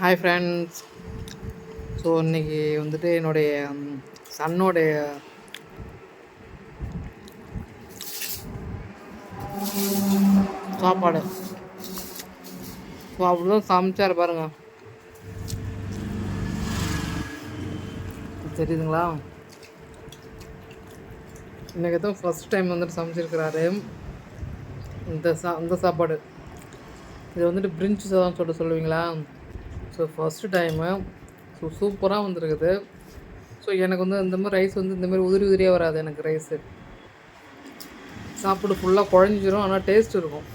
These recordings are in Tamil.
ஹாய் ஃப்ரெண்ட்ஸ் ஸோ இன்னைக்கு வந்துட்டு என்னுடைய சன்னோடைய சாப்பாடு. ஸோ அப்படிதான் சமைச்சார் பாருங்க. தெரியுதுங்களா? இன்றைக்கி தான் ஃபஸ்ட் டைம் வந்துட்டு சமைச்சிருக்கிறாரு. இந்த சா இந்த சாப்பாடு. இது வந்துட்டு பிரிஞ்சு சாதம் சொல்லிட்டு சொல்லுவீங்களா? ஸோ ஃபஸ்ட்டு டைமு ஸோ சூப்பராக வந்திருக்குது. ஸோ எனக்கு வந்து இந்த மாதிரி ரைஸ் வந்து இந்த மாதிரி உதிரி உதிரியாக வராது எனக்கு ரைஸு சாப்பிட்டு ஃபுல்லாக குழஞ்சிரும் ஆனால் டேஸ்ட் இருக்கும்.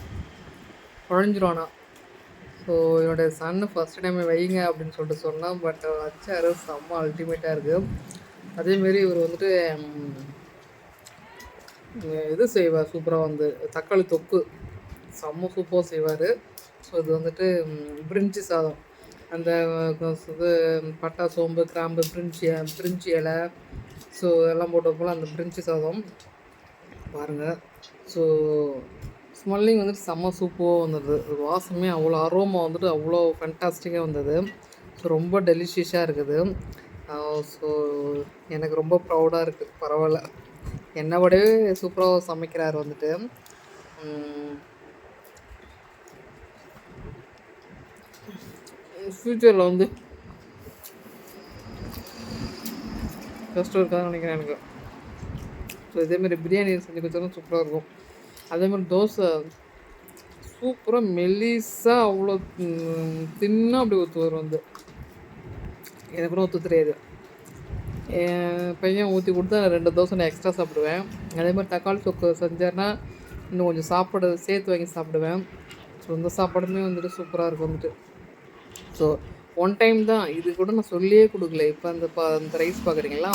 குழஞ்சிரும் ஆனால் ஸோ என்னுடைய சன்னு ஃபஸ்ட் டைம் வைங்க அப்படின்னு சொல்லிட்டு சொன்னால் பட் வச்சார் செம்ம அல்டிமேட்டாக இருக்குது அதேமாரி இவர் வந்துட்டு இது செய்வார் சூப்பராக வந்து தக்காளி தொக்கு. செம்ம சூப்பராக செய்வார். ஸோ இது வந்துட்டு பிரிஞ்சு பிரிஞ்சி சாதம். அந்த இது பட்டா சோம்பு கிராம்பு பிரிஞ்சி பிரிஞ்சி இலை ஸோ எல்லாம் போட்ட போல் அந்த பிரிஞ்சி சாதம். பாருங்கள் ஸோ ஸ்மெல்லிங் வந்துட்டு செம்ம சூப்பராக வந்தது. வாசமே அவ்வளோ அரோமா வந்துட்டு அவ்வளோ ஃபண்டாஸ்டிக்காக வந்தது. ஸோ ரொம்ப டெலிஷியஸாக இருக்குது. ஸோ எனக்கு ரொம்ப ப்ரௌடாக இருக்குது பரவாயில்ல என்னை விடவே சூப்பராக சமைக்கிறார் வந்துட்டு. ஃப்யூச்சரில் வந்து கஷ்டம் இருக்காதுன்னு நினைக்கிறேன் எனக்கு. ஸோ இதேமாரி பிரியாணி செஞ்சு கொடுத்தாலும் சூப்பராக இருக்கும். அதேமாதிரி தோசை. சூப்பராக மெலிசாக அவ்வளோ தின்னாக அப்படி வரும் வந்து. எனக்கு கூட ஒத்து தெரியாது. என் பையன் ஊற்றி கொடுத்தா நான் ரெண்டு தோசை நான் எக்ஸ்ட்ரா சாப்பிடுவேன். அதே மாதிரி தக்காளி தொக்கு செஞ்சேன்னா இன்னும் கொஞ்சம் சாப்பாடு சேர்த்து வாங்கி சாப்பிடுவேன். ஸோ இந்த சாப்பாடுமே வந்துட்டு சூப்பராக இருக்கும் வந்துட்டு. ஸோ ஒன் டைம் தான் இது கூட நான் சொல்லியே கொடுக்கல. இப்போ அந்த பா அந்த ரைஸ் பார்க்குறீங்களா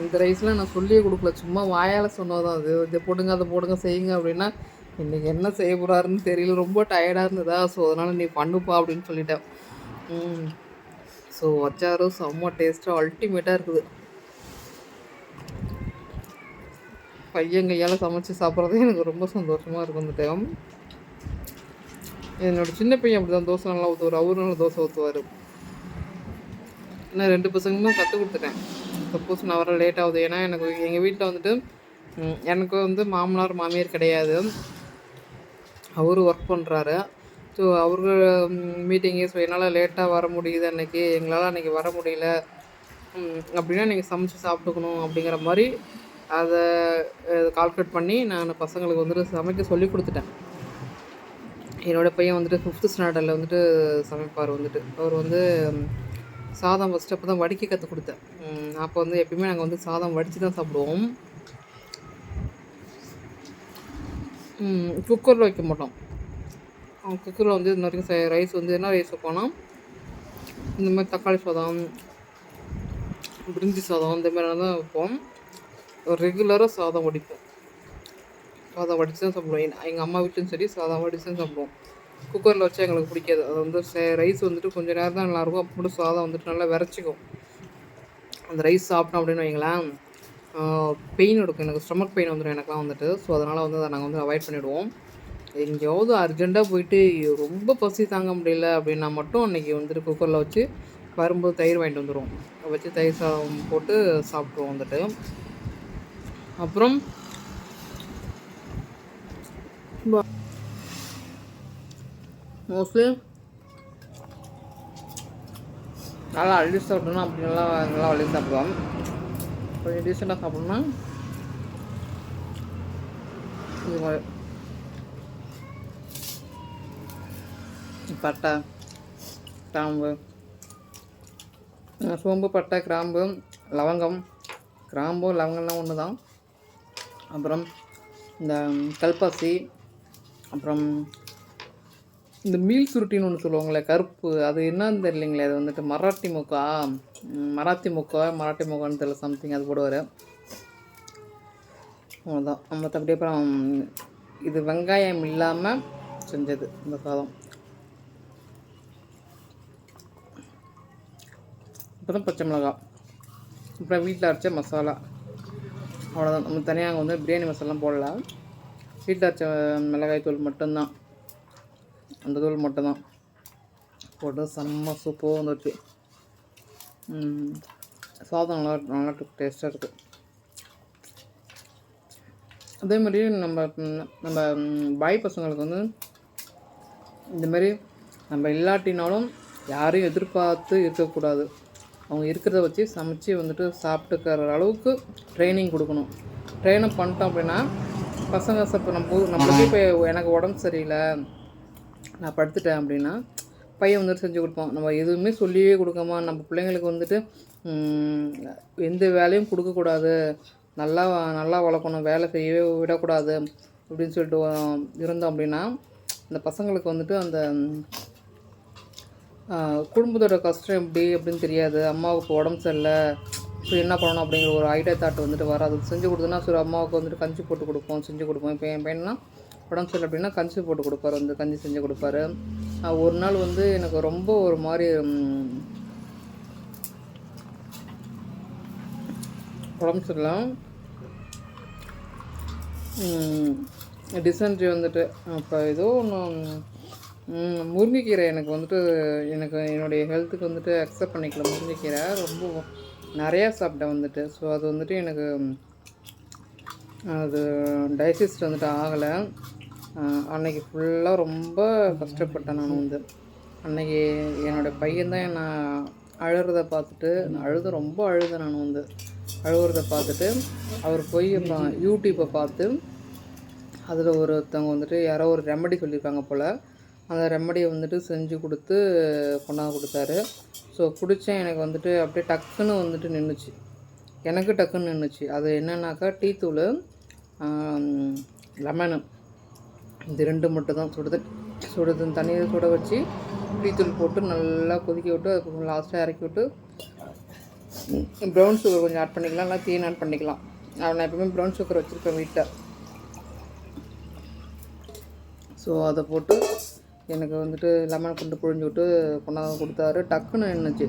இந்த ரைஸ்லாம் நான் சொல்லியே கொடுக்கல. சும்மா வாயால் சொன்னதான் அது இதை போடுங்க அதை போடுங்க செய்யுங்க அப்படின்னா இன்றைக்கி என்ன செய்ய போகிறாருன்னு தெரியல. ரொம்ப டயர்டாக இருந்ததா? ஸோ அதனால் நீ பண்ணுப்பா அப்படின்னு சொல்லிட்டேன். ஸோ அச்சாரும் செம்ம டேஸ்ட்டாக அல்டிமேட்டாக இருக்குது. பையன் கையால் சமைச்சு சாப்பிட்றதே எனக்கு ரொம்ப சந்தோஷமாக இருக்கும் இந்த டைம் என்னோட சின்ன பையன் அப்படி தான் தோசை நல்லா ஊற்றுவார் அவரும் நல்லா தோசை ஊற்றுவார் நான் ரெண்டு பசங்களும் கற்றுக் கொடுத்துட்டேன். சப்போஸ் நான் வர லேட் ஆகுது. ஏன்னா எனக்கு எங்கள் வீட்டில் வந்துட்டு எனக்கு வந்து மாமனார் மாமியார் கிடையாது. அவரும் ஒர்க் பண்ணுறாரு ஸோ அவரு மீட்டிங்கு ஸோ என்னால் லேட்டாக வர முடியுது அன்னைக்கு. எங்களால் அன்றைக்கி வர முடியல. அப்படின்னா நீங்கள் சமைச்சு சாப்பிட்டுக்கணும் அப்படிங்கிற மாதிரி அதை கால்குலேட் பண்ணி நான் பசங்களுக்கு வந்துட்டு சமைக்க சொல்லி கொடுத்துட்டேன். என்னோடய பையன் வந்துட்டு ஃபிஃப்த்து ஸ்டாண்டர்டில் வந்துட்டு சமைப்பார் வந்துட்டு. அவர் வந்து சாதம் ஃபஸ்ட்டு அப்போ தான் வடிக்க கற்றுக் கொடுத்தேன். அப்போ வந்து எப்பயுமே நாங்கள் வந்து சாதம் வடித்து தான் சாப்பிடுவோம் குக்கரில் வைக்க மாட்டோம். குக்கரில் வந்து இந்த வரைக்கும் ரைஸ் வந்து என்ன ரைஸ் வைப்போம்னா இந்த மாதிரி தக்காளி சாதம் பிரிஞ்சி சாதம் இந்த மாதிரி தான் வைப்போம். ரெகுலராக சாதம் வடிப்போம். சாதம் வடித்து தான் சாப்பிடுவோம் எங்கள் அம்மா வீட்லையும் சரி சாதம் வடித்து தான் சாப்பிடுவோம். குக்கரில் வச்சா எங்களுக்கு பிடிக்காது. அது வந்து ரைஸ் வந்துட்டு கொஞ்சம் நேரம் தான் நல்லாயிருக்கும் அப்போ சாதம் வந்துட்டு நல்லா விரைச்சிக்கும். அந்த ரைஸ் சாப்பிட்டோம் அப்படின்னு வைங்களேன் பெயின் எடுக்கும். எனக்கு ஸ்டொமக் பெயின் வந்துடும் எனக்குலாம் வந்துட்டு. ஸோ அதனால் வந்து அதை நாங்கள் வந்து அவாய்ட் பண்ணிவிடுவோம் எங்கேயாவது அர்ஜெண்ட்டாக போயிட்டு ரொம்ப பசி தாங்க முடியல அப்படின்னா மட்டும் அன்றைக்கி வந்துட்டு குக்கரில் வச்சு வரும்போது தயிர் வாங்கிட்டு வந்துடுவோம் வச்சு தயிர் சாதம் போட்டு சாப்பிட்ருவோம் வந்துட்டு. அப்புறம் மோஸ்ட்லி நல்லா அள்ளி சாப்பிட்டோம்னா அப்படி நல்லா நல்லா அள்ளி சாப்பிடுவோம் கொஞ்சம் டீசெண்டாக சாப்பிடணும்னா இது மாதிரி பட்டை கிராம்பு சோம்பு பட்டை கிராம்பு லவங்கம் கிராம்பு லவங்கம்லாம் ஒன்று தான் அப்புறம் இந்த கல்பாசி அப்புறம் இந்த மீல் சுருட்டின்னு ஒன்று சொல்லுவாங்களே கருப்பு அது என்னன்னு தெரியலைங்களே அது வந்துட்டு மராட்டி முக்கா மராத்தி முக்கா மராட்டி முக்கான்னு தெரியல சம்திங் அது போடுவார். அவ்வளோதான் மற்றபடி அப்புறம் இது வெங்காயம் இல்லாமல் செஞ்சது இந்த சாதம். அப்புறம் பச்சை மிளகாய். அப்புறம் வீட்டில் அரைச்ச மசாலா. அவ்வளோதான் நம்ம தனியாக அங்கே வந்து பிரியாணி மசாலாம் போடலாம் வீட்டில் அரைச்ச மிளகாய் தூள் மட்டும்தான். அந்த தூள் மட்டும்தான். போட்டு செம்ம சூப்பராக வந்துடுச்சு சாதம் நல்லா நல்லா டேஸ்ட்டாக இருக்குது அதேமாதிரி நம்ம நம்ம பாய் பசங்களுக்கு வந்து இந்தமாரி நம்ம இல்லாட்டினாலும் யாரையும் எதிர்பார்த்து இருக்கக்கூடாது. அவங்க இருக்கிறத வச்சு சமைச்சு வந்துட்டு சாப்பிட்டுக்கிற அளவுக்கு ட்ரைனிங் கொடுக்கணும். ட்ரெயினை பண்ணிட்டோம் அப்படின்னா பசங்க சப்போ நம்ம நம்மளுக்கு இப்போ எனக்கு உடம்பு சரியில்லை. நான் படுத்துட்டேன் அப்படின்னா பையன் வந்துட்டு செஞ்சு கொடுப்பான். நம்ம எதுவுமே சொல்லியே கொடுக்காம நம்ம பிள்ளைங்களுக்கு வந்துட்டு எந்த வேலையும் கொடுக்கக்கூடாது. நல்லா நல்லா வளர்க்கணும். வேலை செய்யவே விடக்கூடாது அப்படின்னு சொல்லிட்டு இருந்தோம் அப்படின்னா அந்த பசங்களுக்கு வந்துட்டு அந்த குடும்பத்தோட கஷ்டம் எப்படி அப்படின்னு தெரியாது. அம்மாவுக்கு உடம்பு சரியில்லை. ஸோ என்ன பண்ணணும் அப்படிங்கிற ஒரு ஐடியா தாட் வந்துட்டு வராது செஞ்சு கொடுத்தோன்னா சரி அம்மாவுக்கு வந்துட்டு கஞ்சி போட்டு கொடுப்போம் செஞ்சு கொடுப்போம். இப்போ என் பையனா உடம்பு சரியில்லை அப்படின்னா கஞ்சி போட்டு கொடுப்பாரு வந்து கஞ்சி செஞ்சு கொடுப்பாரு. ஒரு நாள் வந்து எனக்கு ரொம்ப ஒரு மாதிரி உடம்பு சரியில்லை. டிசென்ட்ரி வந்துட்டு அப்போ ஏதோ ஒன்று முருங்கைக்கீரை எனக்கு வந்துட்டு எனக்கு என்னுடைய ஹெல்த்துக்கு வந்துட்டு அக்செப்ட் பண்ணிக்கல முருங்கைக்கீரை. ரொம்ப நிறையா சாப்பிட்டேன் வந்துட்டு. ஸோ அது வந்துட்டு எனக்கு அது டைஜஸ்ட் வந்துட்டு ஆகலை. அன்னைக்கு ஃபுல்லாக ரொம்ப கஷ்டப்பட்டேன் நான் வந்து. அன்னைக்கு என்னோடய பையன் தான் நான் அழுறத பார்த்துட்டு நான் அழுத ரொம்ப அழுதேன் நான் வந்து. அழுகுறத பார்த்துட்டு அவர் போய் அப்புறம் யூடியூப்பை பார்த்து அதில் ஒருத்தவங்க வந்துட்டு யாரோ ஒரு ரெமடி சொல்லியிருக்காங்க போல் அந்த ரெமடியை வந்துட்டு செஞ்சு கொடுத்து கொண்டாந்து கொடுத்தாரு. ஸோ குடித்தேன் எனக்கு வந்துட்டு அப்படியே டக்குன்னு வந்துட்டு நின்றுச்சு எனக்கு டக்குன்னு நின்றுச்சு அது என்னன்னாக்கா டீ தூள் லெமனு. இது ரெண்டு மட்டும் தான் சுடுது. சுடுது தண்ணியை சுட வச்சு டீத்தூள் போட்டு நல்லா கொதிக்க விட்டு அதுக்கு லாஸ்ட்டாக இறக்கி விட்டு ப்ரௌன் சுகர் கொஞ்சம் ஆட் பண்ணிக்கலாம். இல்லை தீன் ஆட் பண்ணிக்கலாம். நான் எப்பவுமே ப்ரௌன் சுகர் வச்சுருக்கேன் வீட்டில் ஸோ அதை போட்டு எனக்கு வந்துட்டு லெமன் கொண்டு புழிஞ்சு விட்டு கொண்டாந்து கொடுத்தாரு டக்குன்னு நின்றுச்சு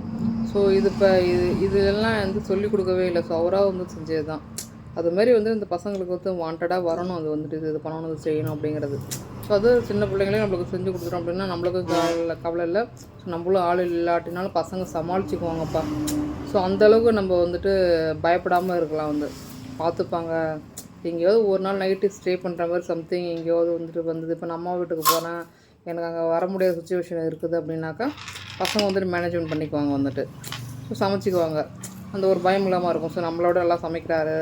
ஸோ இது இப்போ இது இதெல்லாம் வந்து சொல்லி கொடுக்கவே இல்லை. ஸோ அவராக வந்து செஞ்சது தான் அது மாதிரி வந்து இந்த பசங்களுக்கு வந்து வாண்டடாக வரணும். அது வந்துட்டு இது இது பண்ணணும் இது செய்யணும் அப்படிங்கிறது. ஸோ அது சின்ன பிள்ளைங்களே நம்மளுக்கு செஞ்சு கொடுத்துட்டோம் அப்படின்னா நம்மளுக்கு கவலை கவலை இல்லை. ஸோ நம்மளும் ஆள் இல்லாட்டினாலும் பசங்க சமாளிச்சுக்குவாங்கப்பா. ஸோ அந்தளவுக்கு நம்ம வந்துட்டு பயப்படாமல் இருக்கலாம் வந்து. பார்த்துப்பாங்க. எங்கேயாவது ஒரு நாள் நைட்டு ஸ்டே பண்ணுற மாதிரி சம்திங் எங்கேயாவது வந்துட்டு வந்தது. இப்போ நம்ம அம்மா வீட்டுக்கு போனேன் எனக்கு அங்கே வர முடியாத சுச்சுவேஷன் இருக்குது அப்படின்னாக்கா பசங்க வந்துட்டு மேனேஜ்மெண்ட் பண்ணிக்குவாங்க வந்துட்டு. ஸோ சமைச்சிக்குவாங்க. அந்த ஒரு பயம் இல்லாமல் இருக்கும். ஸோ நம்மளோட எல்லாம் சமைக்கிறாரு.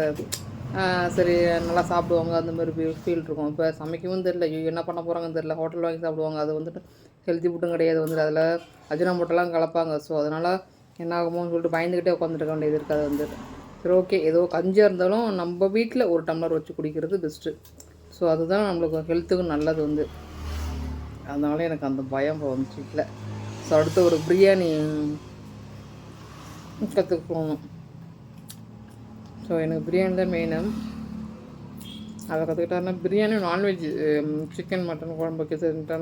சரி நல்லா சாப்பிடுவாங்க. அந்த மாதிரி ஃபீல் இருக்கும். இப்போ சமைக்கவும் தெரில ஐயோ என்ன பண்ண போகிறாங்கன்னு தெரில ஹோட்டல் வாங்கி சாப்பிடுவாங்க. அது வந்துட்டு ஹெல்த்தி ஃபுட்டும் கிடையாது. வந்துட்டு அதில் அஜினாமோட்டெல்லாம் கலப்பாங்க. ஸோ அதனால் என்ன ஆகுமோன்னு சொல்லிட்டு பயந்துக்கிட்டே உட்காந்துருக்க வேண்டியது இருக்காது வந்துட்டு. சரி ஓகே ஏதோ கஞ்சியாக இருந்தாலும் நம்ம வீட்டில் ஒரு டம்ளர் வச்சு குடிக்கிறது பெஸ்ட்டு ஸோ அதுதான் நம்மளுக்கு ஹெல்த்துக்கு நல்லது வந்து. அதனால எனக்கு அந்த பயம் இப்போ வந்துச்சு இல்லை ஸோ அடுத்து ஒரு பிரியாணி கற்றுக்கணும் ஸோ எனக்கு பிரியாணி தான் மெயினு அதை கற்றுக்கிட்டோன்னா biryani non veg chicken mutton குழம்பு வைக்க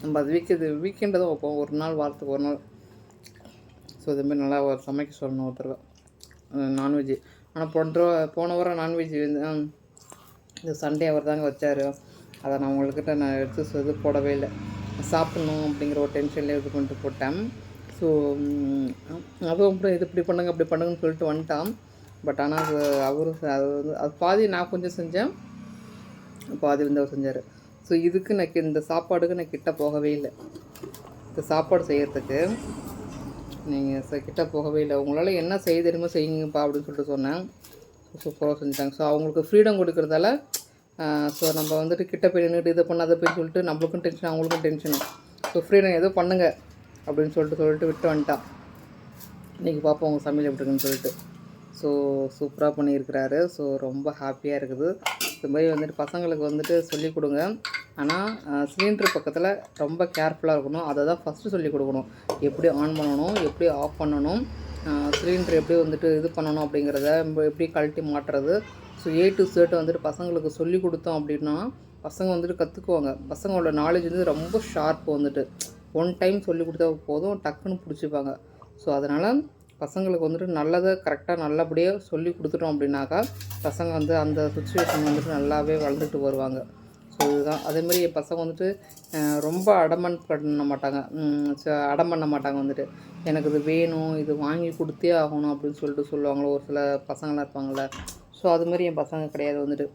நம்ம அது வீக்கது வீக்கெண்டு தான் வைப்போம். ஒரு நாள் வாரத்துக்கு ஒரு நாள். ஸோ இதுமாரி நல்லா ஒரு சமைக்க சொல்லணும் ஒருத்தர். நான்வெஜ் ஆனால் போன போன வாரம் நான்வெஜ் வந்து இந்த சண்டே அவர் தாங்க வச்சார். அதை நான் உங்கள்கிட்ட நான் எடுத்து சொ- இது போடவே இல்லை. சாப்பிட்ணும் அப்படிங்கிற ஒரு டென்ஷன்லேயே இது பண்ணிட்டு போட்டேன். ஸோ அதுவும் அப்புறம் இது இப்படி பண்ணுங்க அப்படி பண்ணுங்கன்னு சொல்லிட்டு வந்துட்டான். பட் ஆனால் அது அவரும் அது வந்து அது பாதி நான் கொஞ்சம் செஞ்சேன். பாதி வந்து அவர் செஞ்சார். ஸோ இதுக்கு நான் இந்த சாப்பாடுக்கு நான் கிட்ட போகவே இல்லை. இந்த சாப்பாடு செய்கிறதுக்கு நீங்கள் கிட்ட போகவே இல்லை. உங்களால் என்ன செய்ய தெரியுமோ செய்யுங்கப்பா அப்படின்னு சொல்லிட்டு சொன்னேன். சூப்பராக செஞ்சுட்டாங்க. ஸோ அவங்களுக்கு ஃப்ரீடம் கொடுக்குறதால ஸோ நம்ம வந்துட்டு கிட்ட போய் நின்றுட்டு இதை பண்ணாத போய் சொல்லிட்டு நம்மளுக்கும் டென்ஷன் அவங்களுக்கும் டென்ஷனும் ஸோ ஃப்ரீடம் ஏதோ பண்ணுங்க அப்படின்னு சொல்லிட்டு சொல்லிட்டு விட்டு வந்துட்டான். இன்றைக்கி பார்ப்போம் உங்கள் சமையல் எப்படி இருக்குன்னு சொல்லிட்டு. ஸோ சூப்பராக பண்ணியிருக்கிறாரு. ஸோ ரொம்ப ஹாப்பியாக இருக்குது. இது மாதிரி வந்துட்டு பசங்களுக்கு வந்துட்டு சொல்லிக் கொடுங்க. ஆனால் சிலிண்டர் பக்கத்தில் ரொம்ப கேர்ஃபுல்லாக இருக்கணும். அதை தான் ஃபஸ்ட்டு சொல்லிக் கொடுக்கணும். எப்படி ஆன் பண்ணணும் எப்படி ஆஃப் பண்ணணும் சிலிண்டர் எப்படி வந்துட்டு இது பண்ணணும் அப்படிங்கிறத நம்ம எப்படி கழட்டி மாட்டுறது ஏ டு சேட்டை வந்துட்டு பசங்களுக்கு சொல்லி கொடுத்தோம் அப்படின்னா பசங்க வந்துட்டு கற்றுக்குவாங்க பசங்களோட நாலேஜ் வந்து ரொம்ப ஷார்ப் வந்துட்டு. ஒன் டைம் சொல்லி கொடுத்தா போதும் டக்குன்னு பிடிச்சிப்பாங்க. ஸோ அதனால் பசங்களுக்கு வந்துட்டு நல்லதை கரெக்டாக நல்லபடியாக சொல்லி கொடுத்துட்டோம் அப்படின்னாக்கா பசங்க வந்து அந்த சுச்சுவேஷன் வந்துட்டு நல்லாவே வளர்ந்துட்டு வருவாங்க. ஸோ இதுதான். அதேமாதிரி என் பசங்க வந்துட்டு ரொம்ப அடமன் பண்ண மாட்டாங்க. ச- அடம் பண்ண மாட்டாங்க வந்துட்டு. எனக்கு இது வேணும் இது வாங்கி கொடுத்தே ஆகணும் அப்படின்னு சொல்லிட்டு சொல்லுவாங்களோ ஒரு சில பசங்களாம் இருப்பாங்கள்ல ஸோ அது மாதிரி என் பசங்க கிடையாது வந்துட்டு.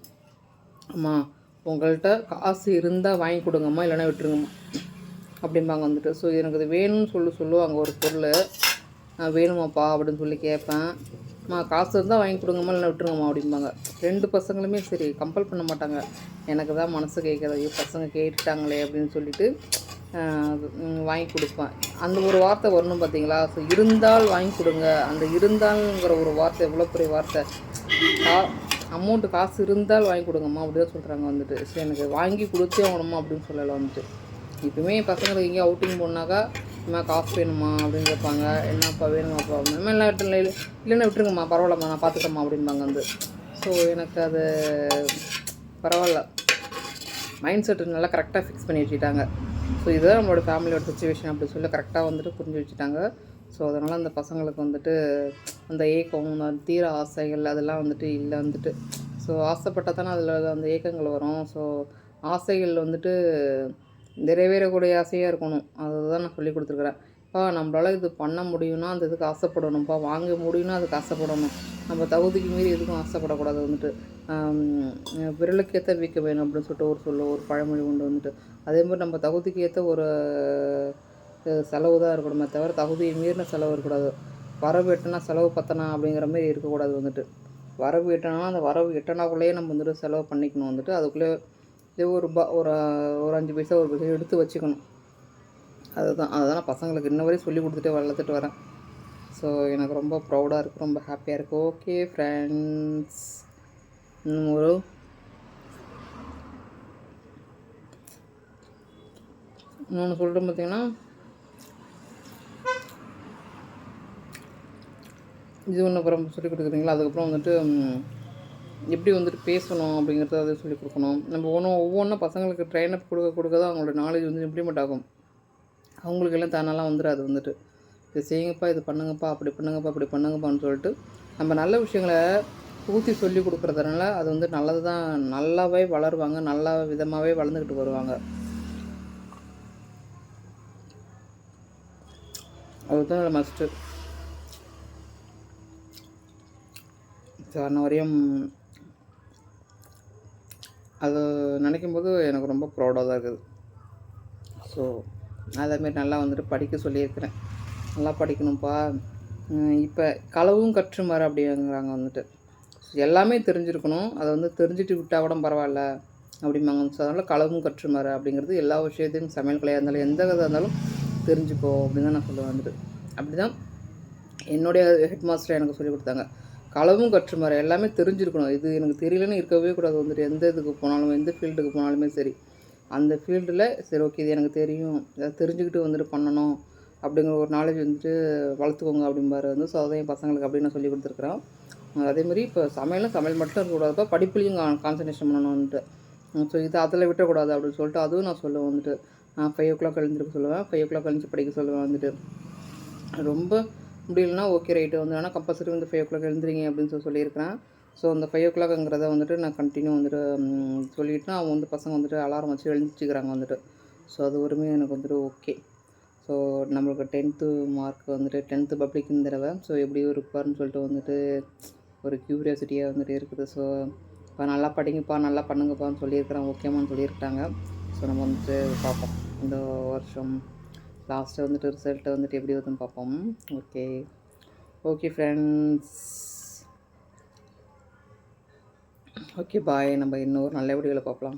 அம்மா உங்கள்கிட்ட காசு இருந்தால் வாங்கி கொடுங்கம்மா இல்லைன்னா விட்டுருங்கம்மா. அப்படிம்பாங்க வந்துட்டு. ஸோ எனக்கு இது வேணும்னு சொல்லி சொல்லுவாங்க ஒரு பொருள். நான் வேணுமாப்பா அப்படின்னு சொல்லி கேட்பேன். அம்மா காசு இருந்தால் வாங்கி கொடுங்கம்மா இல்லைன்னா விட்டுருங்கம்மா அப்படிம்பாங்க. ரெண்டு பசங்களுமே சரி கம்பல் பண்ண மாட்டாங்க. எனக்கு தான் மனசு கேட்குறது ஐயோ பசங்க கேட்டுட்டாங்களே அப்படின்னு சொல்லிட்டு வாங்கி கொடுப்பேன். அந்த ஒரு வார்த்தை வரணும் பார்த்தீங்களா ஸோ இருந்தால் வாங்கி கொடுங்க. அந்த இருந்தால்ங்கிற ஒரு வார்த்தை எவ்வளோ பெரிய வார்த்தை. கா அமௌண்ட்டு காசு இருந்தால் வாங்கி கொடுங்கம்மா அப்படி தான் சொல்கிறாங்க வந்துட்டு. சரி எனக்கு வாங்கி கொடுத்தே ஆகணுமா அப்படின்னு சொல்லலை வந்துட்டு. இப்போயுமே பசங்களுக்கு எங்கேயும் அவுட்டிங் போனாக்கா இம்மா காசு வேணுமா அப்படின்னு கேட்பாங்க. என்னப்பா வேணுமாப்பா அப்படின்னு. இல்லை இடத்துல இல்லைன்னா விட்டுருங்கம்மா பரவாயில்லம்மா நான் பார்த்துக்கம்மா அப்படிம்பாங்க வந்து. ஸோ எனக்கு அது பரவாயில்ல. மைண்ட் செட்டு நல்லா கரெக்டாக ஃபிக்ஸ் பண்ணி வச்சுட்டாங்க ஸோ இதுதான் நம்மளோட ஃபேமிலியோட சுச்சுவேஷன் அப்படின்னு சொல்லி கரெக்டாக வந்துட்டு புரிஞ்சு வச்சுட்டாங்க. ஸோ அதனால் அந்த பசங்களுக்கு வந்துட்டு அந்த ஏக்கம் அந்த தீர ஆசைகள் அதெல்லாம் வந்துட்டு இல்லை வந்துட்டு. ஸோ ஆசைப்பட்டால் தானே அதில் அந்த ஏக்கங்கள் வரும். ஸோ ஆசைகள் வந்துட்டு நிறைவேறக்கூடிய ஆசையாக இருக்கணும். அதுதான் நான் சொல்லி கொடுத்துருக்குறேன். நம்மளால் இது பண்ண முடியும்னா அந்த இதுக்கு ஆசைப்படணும்ப்பா வாங்க முடியும்னா அதுக்கு ஆசைப்படணும். நம்ம தகுதிக்கு மீறி எதுக்கும் ஆசைப்படக்கூடாது வந்துட்டு. விரலுக்கேற்ற விரலுக்கு ஏற்ற வீக்க வேணும் அப்படின்னு சொல்லிட்டு ஒரு சொல்ல ஒரு பழமொழி உண்டு வந்துட்டு. அதே மாதிரி நம்ம தகுதிக்கு ஏற்ற ஒரு செலவு தான் இருக்கணுமே தவிர தகுதியை மீறின செலவு இருக்கக்கூடாது. வரவு எட்டனா செலவு பத்தனா அப்படிங்கிற மாதிரி இருக்கக்கூடாது வந்துட்டு. வரவு எட்டனா அந்த வரவு எட்டனாக்குள்ளேயே நம்ம வந்துட்டு செலவு பண்ணிக்கணும் வந்துட்டு. அதுக்குள்ளே இதே ஒரு ரூபா ஒரு ஒரு அஞ்சு பைசா ஒரு பைசா எடுத்து வச்சுக்கணும். அதுதான் அதுதான் பசங்களுக்கு இன்ன வரையும் சொல்லி கொடுத்துட்டே வளர்த்துட்டு வரேன். ஸோ எனக்கு ரொம்ப ப்ரௌடாக இருக்குது ரொம்ப ஹாப்பியாக இருக்குது ஓகே ஃப்ரெண்ட்ஸ் இன்னும் ஒரு இன்னொன்று சொல்கிறேன் பார்த்தீங்கன்னா இது ஒன்று அப்புறம் சொல்லி கொடுக்குறீங்களா? அதுக்கப்புறம் வந்துட்டு எப்படி வந்துட்டு பேசணும் அப்படிங்கிறத அதை சொல்லி கொடுக்கணும். நம்ம ஒன்றும் ஒவ்வொன்றும் பசங்களுக்கு ட்ரெயின் அப் கொடுக்க கொடுக்க தான் அவங்களோட நாலேஜ் வந்து இம்ப்ளிமெண்ட் ஆகும். அவங்களுக்கு எல்லாம் தானெல்லாம் வந்துடாது வந்துட்டு. இது செய்யுங்கப்பா இது பண்ணுங்கப்பா அப்படி பண்ணுங்கப்பா அப்படி பண்ணுங்கப்பான்னு சொல்லிட்டு நம்ம நல்ல விஷயங்களை ஊற்றி சொல்லி கொடுக்குறதுனால அது வந்து நல்லது தான் நல்லாவே வளருவாங்க நல்ல விதமாகவே வளர்ந்துக்கிட்டு வருவாங்க. அதுதான் மஸ்ட்டு சார்ன வரையும் அது நினைக்கும் போது எனக்கு ரொம்ப ப்ரௌடாக தான் இருக்குது. ஸோ அதேமாரி நல்லா வந்துட்டு படிக்க சொல்லியிருக்கிறேன். நல்லா படிக்கணும்ப்பா இப்போ களவும் கற்றுமாறு அப்படிங்கிறாங்க வந்துட்டு. எல்லாமே தெரிஞ்சிருக்கணும். அதை வந்து தெரிஞ்சுட்டு விட்டால் கூட பரவாயில்ல அப்படிம்பாங்க. ஸோ அதனால் களவும் கற்றுமாறு அப்படிங்கிறது எல்லா விஷயத்தையும் சமையல் கலையாக இருந்தாலும் எந்த கதை இருந்தாலும் தெரிஞ்சுக்கோ அப்படின்னு தான் நான் சொல்லுவேன் வந்துட்டு. அப்படி தான் என்னுடைய ஹெட் மாஸ்டர் எனக்கு சொல்லி கொடுத்தாங்க. களவும் கற்றுமாறு எல்லாமே தெரிஞ்சிருக்கணும். இது எனக்கு தெரியலன்னு இருக்கவே கூடாது வந்துட்டு. எந்த இதுக்கு போனாலும் எந்த ஃபீல்டுக்கு போனாலுமே சரி. அந்த ஃபீல்டில் சரி ஓகே இது எனக்கு தெரியும். இதை தெரிஞ்சுக்கிட்டு வந்துட்டு பண்ணணும். அப்படிங்கிற ஒரு நாலேஜ் வந்துட்டு வளர்த்துக்கோங்க அப்படிம்பாரு. வந்து ஸோ அதான் என் பசங்களுக்கு அப்படின்னு நான் சொல்லி கொடுத்துருக்குறேன். அதேமாதிரி இப்போ சமையலும் சமையல் மட்டும் இருக்கக்கூடாதுப்பா படிப்புலையும் கான்சன்ட்ரேஷன் பண்ணணும் வந்துட்டு. ஸோ இது அதில் விட்டக்கூடாது அப்படின்னு சொல்லிட்டு அதுவும் நான் சொல்லுவேன் வந்துட்டு. நான் ஃபைவ் ஓ கிளாக் எழுந்திருக்க சொல்லுவேன். ஃபைவ் ஓ கிளாக் எழுந்து படிக்க சொல்லுவேன் வந்துட்டு. ரொம்ப முடியலன்னா ஓகே ரைட்டு வந்து ஆனால் கம்பல்சரி வந்து ஃபைவ் ஓ கிளாக் எழுந்துறீங்க அப்படின்னு சொல்லி சொல்லியிருக்கிறேன். ஸோ அந்த ஃபைவ் ஓ கிளாக்ங்கிறத வந்துட்டு நான் கண்டினியூ வந்துட்டு சொல்லிவிட்டு அவங்க வந்து பசங்க வந்துட்டு அலாரம் வச்சு எழுந்திரிச்சிக்கிறாங்க வந்துட்டு. ஸோ அது ஒருமே எனக்கு வந்துட்டு ஓகே ஸோ நம்மளுக்கு டென்த்து மார்க் வந்துட்டு டென்த்து பப்ளிக் இந்த தடவை. ஸோ எப்படி இருப்பாருன்னு சொல்லிட்டு வந்துட்டு ஒரு க்யூரியாசிட்டியாக வந்துட்டு இருக்குது. ஸோ இப்போ நல்லா படிங்கப்பா நல்லா பண்ணுங்கப்பான்னு சொல்லியிருக்கிறேன் ஓகேமான்னு சொல்லியிருக்காங்க ஸோ நம்ம வந்துட்டு பார்ப்போம். இந்த வருஷம் லாஸ்ட்டு வந்துட்டு ரிசல்ட்டை வந்துட்டு எப்படி வருதுன்னு பார்ப்போம். Okay okay friends okay bye நம்ம இன்னொரு நல்ல வீடியோவில் பார்க்கலாம்.